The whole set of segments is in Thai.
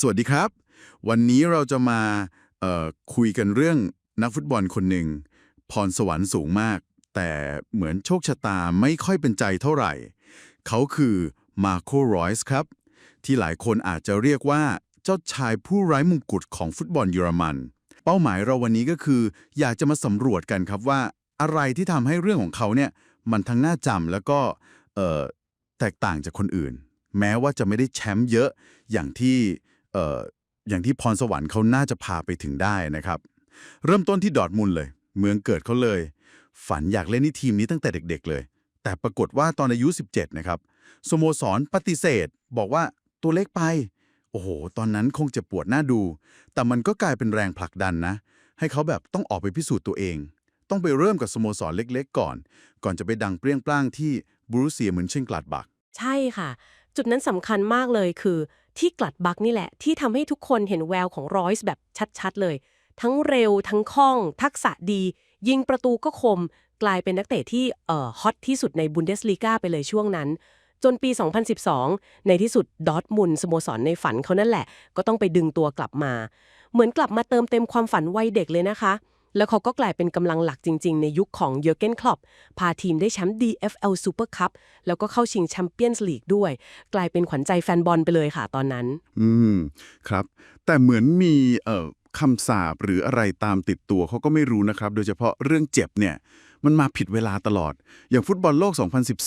สวัสดีครับ วันนี้เราจะมาคุยกันเรื่องนักฟุตบอลคนหนึ่ง พรสวรรค์สูงมาก แต่เหมือนโชคชะตาไม่ค่อยเป็นใจเท่าไหร่ เขาคือมาโครอยส์ครับ ที่หลายคนอาจจะเรียกว่าเจ้าชายผู้ไร้มงกุฎของฟุตบอลเยอรมัน เป้าหมายเราวันนี้ก็คือ อยากจะมาสำรวจกันครับว่า อะไรที่ทำให้เรื่องของเขาเนี่ยมันทั้งน่าจำแล้วก็แตกต่างจากคนอื่น แม้ว่าจะไม่ได้แชมป์เยอะอย่างที่ อ่ออย่างที่พรสวรรค์เขาน่าจะพาไปถึงได้นะครับ เริ่มต้นที่ดอร์ทมุนด์เลย เมืองเกิดเขาเลย ฝันอยากเล่นที่ทีมนี้ตั้งแต่เด็ก ๆ เลย แต่ปรากฏว่าตอนอายุ 17 นะครับสโมสรปฏิเสธ บอกว่าตัวเล็กไป โอ้โห ตอนนั้นคงจะปวดหน้าดู แต่มันก็กลายเป็นแรงผลักดันนะ ให้เขาแบบต้องออกไปพิสูจน์ตัวเอง ต้องไปเริ่มกับสโมสรเล็ก ๆ ก่อน ก่อนจะไปดังเปรี้ยงปร้างที่บรูเซียเหมือนเช่นกลาดบักใช่ค่ะ จุดนั้นสำคัญมากเลยคือ ที่กลัดบักนี่แหละ ที่ทำให้ทุกคนเห็นแววของรอยส์แบบชัดๆเลย ทั้งเร็วทั้งคล่อง ทักษะดี ยิงประตูก็คม กลายเป็นนักเตะที่เอ่อฮอตที่สุดในบุนเดสลีกาไปเลยช่วงนั้น จนปี 2012 ในที่สุดดอทมุนสโมสรในฝันเขานั่นแหละ ก็ต้องไปดึงตัวกลับมา เหมือนกลับมาเติมเต็มความฝันวัยเด็กเลยนะคะ แล้วเขาก็กลายเป็นกำลังหลักจริง ๆ ในยุคของเยอร์เกนคลอปพาทีมได้แชมป์ DFL Super Cup แล้วก็เข้าชิงแชมเปี้ยนส์ลีกด้วย กลายเป็นขวัญใจแฟนบอลไปเลยค่ะตอนนั้น อืม ครับ แต่เหมือนมีเอ่อคำสาปหรืออะไรตามติดตัวเขาก็ไม่รู้นะครับ โดยเฉพาะเรื่องเจ็บเนี่ย มันมาผิดเวลาตลอด อย่างฟุตบอลโลก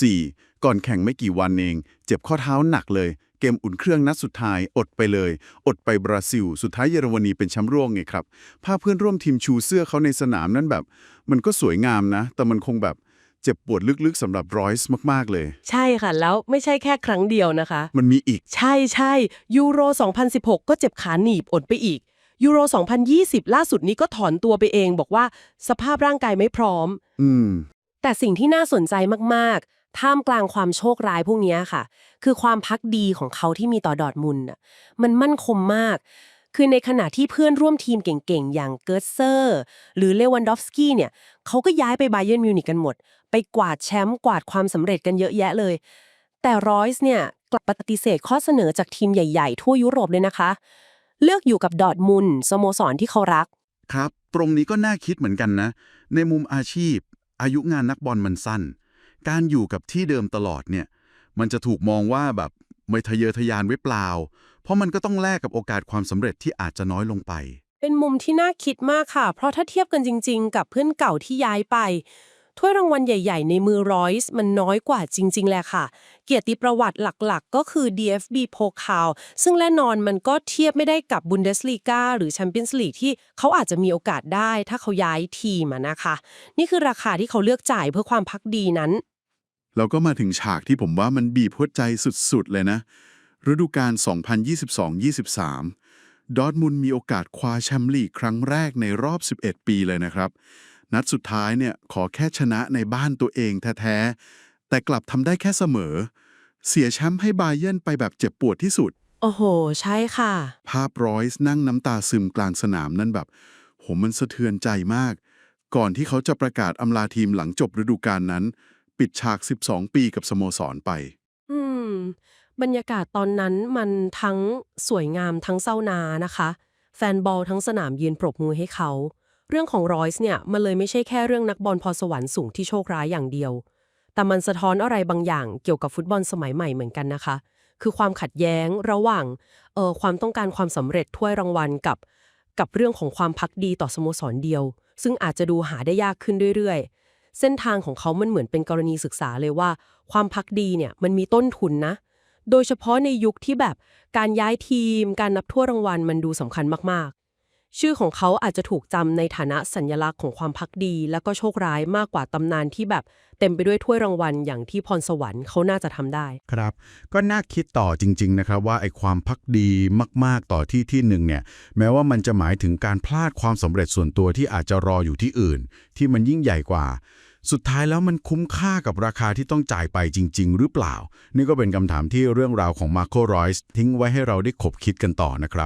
2014 ก่อนแข่งไม่กี่วันเอง เจ็บข้อเท้าหนักเลย เกมอุ่นเครื่องนัดสุดท้าย อดไปเลย อดไปบราซิล สุดท้ายเยอรมนีเป็นแชมป์ร่วงไงครับภาพเพื่อนร่วมทีมชูเสื้อเขาในสนามนั้นแบบ มันก็สวยงามนะ แต่มันคงแบบเจ็บปวดลึกๆสำหรับรอยส์มาก ๆ เลย ใช่ค่ะ แล้วไม่ใช่แค่ครั้งเดียวนะคะ มันมีอีก ใช่ใช่ยูโร 2016 ก็เจ็บขาหนีบอดไปอีกยูโร 2020 ล่าสุดนี้ก็ถอนตัวไปเองบอกว่าสภาพร่างกายไม่พร้อม อืม แต่สิ่งที่น่าสนใจมากๆ ท่ามกลางความโชคร้ายพวกนี้ค่ะ คือความพักดีของเขาที่มีต่อดอร์มุนด์น่ะมันมั่นคงมาก คือในขณะที่เพื่อนร่วมทีมเก่งๆ อย่างเกิร์ตเซอร์ หรือเลวันดอฟสกี้เนี่ยเขาก็ย้ายไปไบเย r n m มิวนิกกันหมด ไปกวาดแชมป์กวาดความสำเร็จกันเยอะแยะเลย แต่รอยส์เนี่ยกลับปฏิเสธข้อเสนอจากทีมใหญ่ๆ ทั่วยุโรปเลยนะคะ เลือกอยู่กับดอร์มุนสโมสรที่เขารัก ครับ ตรงนี้ก็น่าคิดเหมือนกันนะ ในมุมอาชีพ อายุงานนักบอลมันสั้น การอยู่กับที่เดิมตลอดเนี่ย มันจะถูกมองว่าแบบไม่ทะเยอทะยานไว้เปล่า เพราะมันก็ต้องแลกกับโอกาสความสำเร็จที่อาจจะน้อยลงไป เป็นมุมที่น่าคิดมากค่ะ เพราะถ้าเทียบกันจริง ๆ กับเพื่อนเก่าที่ย้ายไปถ้วยรางวัลใหญ่ ๆ ในมือรอยส์มันน้อยกว่าจริง ๆ แหละค่ะ เกียรติประวัติหลัก ๆ ก็คือ DFB Pokal ซึ่งแน่นอนมันก็เทียบไม่ได้กับ Bundesliga หรือ Champions League ที่เขาอาจจะมีโอกาสได้ถ้าเขาย้ายทีมอะนะคะ นี่คือราคาที่เขาเลือกจ่ายเพื่อความพักดีนั้น เราก็มาถึงฉากที่ผมว่ามันบีบหัวใจสุดๆ เลยนะ ฤดูกาล 2022-23 ดอร์ทมุนด์มีโอกาสคว้าแชมป์ลีกครั้งแรกในรอบ 11 ปีเลยนะครับ นัดสุดท้ายเนี่ยขอแค่ชนะในบ้านตัวเองแท้ๆ แต่กลับทำได้แค่เสมอ เสียแชมป์ให้บาเยิร์นไปแบบเจ็บปวดที่สุด โอ้โห ใช่ค่ะ ภาพรอยส์นั่งน้ำตาซึมกลางสนามนั่นแบบโหมันสะเทือนใจมาก ก่อนที่เขาจะประกาศอำลาทีมหลังจบฤดูกาลนั้น ปิดฉาก 12 ปีกับสโมสรไป อืม บรรยากาศตอนนั้นมันทั้งสวยงามทั้งเศร้านานะคะ แฟนบอลทั้งสนามยืนปรบมือให้เขา เรื่องของรอยส์เนี่ย มันเลยไม่ใช่แค่เรื่องนักบอลพรสวรรค์สูงที่โชคร้ายอย่างเดียว แต่มันสะท้อนอะไรบางอย่างเกี่ยวกับฟุตบอลสมัยใหม่เหมือนกันนะคะ คือความขัดแย้งระหว่างเอ่อความต้องการความสำเร็จถ้วยรางวัลกับ กับเรื่องของความพักดีต่อสโมสรเดียว ซึ่งอาจจะดูหาได้ยากขึ้นเรื่อยๆ เส้นทางของเขามันเหมือนเป็นกรณีศึกษาเลยว่า ความพักดีเนี่ยมันมีต้นทุนนะ โดยเฉพาะในยุคที่แบบการย้ายทีม การนับทั่วรางวัลมันดูสำคัญมาก ชื่อของเขาอาจจะถูกจำในฐานะสัญลักษณ์ของความพักดี และก็โชคร้ายมากกว่าตำนานที่แบบเต็มไปด้วยถ้วยรางวัลอย่างที่พรสวรรค์เขาน่าจะทำได้ ครับ ก็น่าคิดต่อจริง ๆ นะครับ ว่าไอ้ความพักดีมาก ๆ ต่อที่ที่หนึ่งเนี่ย แม้ว่ามันจะหมายถึงการพลาดความสำเร็จส่วนตัวที่อาจจะรออยู่ที่อื่น ที่มันยิ่งใหญ่กว่า สุดท้ายแล้วมันคุ้มค่ากับราคาที่ต้องจ่ายไปจริง ๆ หรือเปล่า นี่ก็เป็นคำถามที่เรื่องราวของมาโครอยส์ทิ้งไว้ให้เราได้ขบคิดกันต่อนะครับ